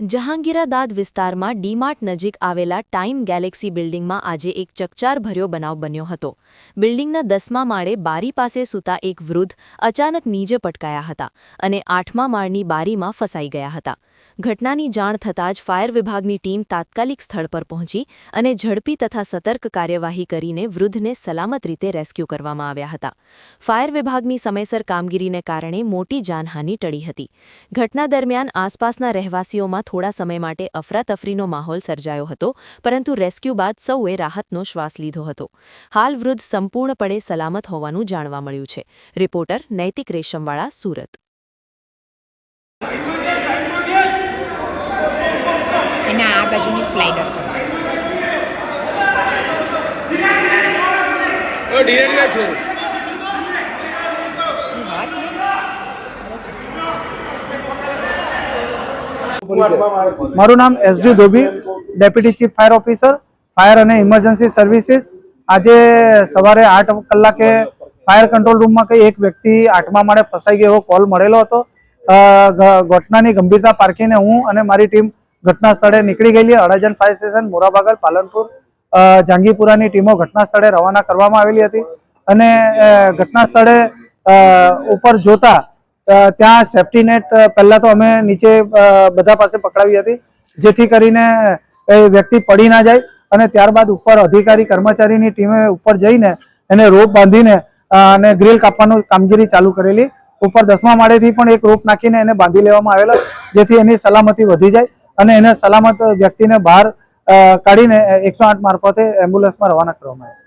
જહાંગીરાદાદ વિસ્તારમાં ડીમાર્ટ નજીક આવેલા ટાઈમ ગેલેક્સી બિલ્ડિંગમાં આજે એક ચકચાર ભર્યો બનાવ બન્યો હતો. બિલ્ડિંગના દસમા માળે બારી પાસે સૂતા એક વૃદ્ધ અચાનક નીચે પટકાયા હતા અને આઠમા માળની બારીમાં ફસાઈ ગયા હતા. ઘટનાની જાણ થતાં જ ફાયર વિભાગની ટીમ તાત્કાલિક સ્થળ પર પહોંચી અને ઝડપી તથા સતર્ક કાર્યવાહી કરીને વૃદ્ધને સલામત રીતે રેસ્ક્યુ કરવામાં આવ્યા હતા. ફાયર વિભાગની સમયસર કામગીરીને કારણે મોટી જાનહાનિ ટળી હતી. ઘટના દરમિયાન આસપાસના રહેવાસીઓમાં થોડા સમય માટે અફરાતફરીનો માહોલ સર્જાયો હતો પરંતુ રેસ્ક્યુ બાદ સૌએ રાહતનો શ્વાસ લીધો હતો. હાલ વૃદ્ધ સંપૂર્ણપણે સલામત હોવાનું જાણવા મળ્યું છે. રિપોર્ટર નૈતિક રેશમવાળા સુરત. એના આ બાજુની સ્લાઇડર ડિરેક્ટર છો હું વાત નહીં મારું નામ SD Dhobi, deputy chief fire officer, fire અને ઇમરજન્સી સર્વિસીસ. આજે સવારે આઠ કલાકે ફાયર કંટ્રોલ રૂમમાં કંઈ એક વ્યક્તિ આઠમા માળે ફસાઈ ગયો એવો કોલ મળેલો હતો. ઘટનાની ગંભીરતા પારખીને હું અને મારી ટીમ ઘટના સ્થળે નીકળી ગયેલી. અડાજણ ફાયર સ્ટેશન મોરાબાગલ પાલનપુર જાંગીપુરાની ટીમો ઘટના સ્થળે રવાના કરવામાં આવેલી હતી. અને ઘટના સ્થળે ઉપર જોતા ત્યાં સેફટી નેટ પહેલા તો અમે નીચે બધા પાસે પકડાવી હતી, જેથી કરીને વ્યક્તિ પડી ના જાય અને ત્યારબાદ ઉપર અધિકારી, કર્મચારીની ટીમે ઉપર જઈને એને રોપ બાંધીને અને ગ્રીલ કાપવાનું કામગીરી ચાલુ કરેલી. ઉપર દસમા માળેથી પણ એક રોપ નાખીને એને બાંધી લેવામાં આવેલો, જેથી એની સલામતી વધી જાય અને એને સલામત વ્યક્તિને બહાર કાઢીને એકસો આઠ મારફતે એમ્બ્યુલન્સમાં રવાના કરવામાં આવે.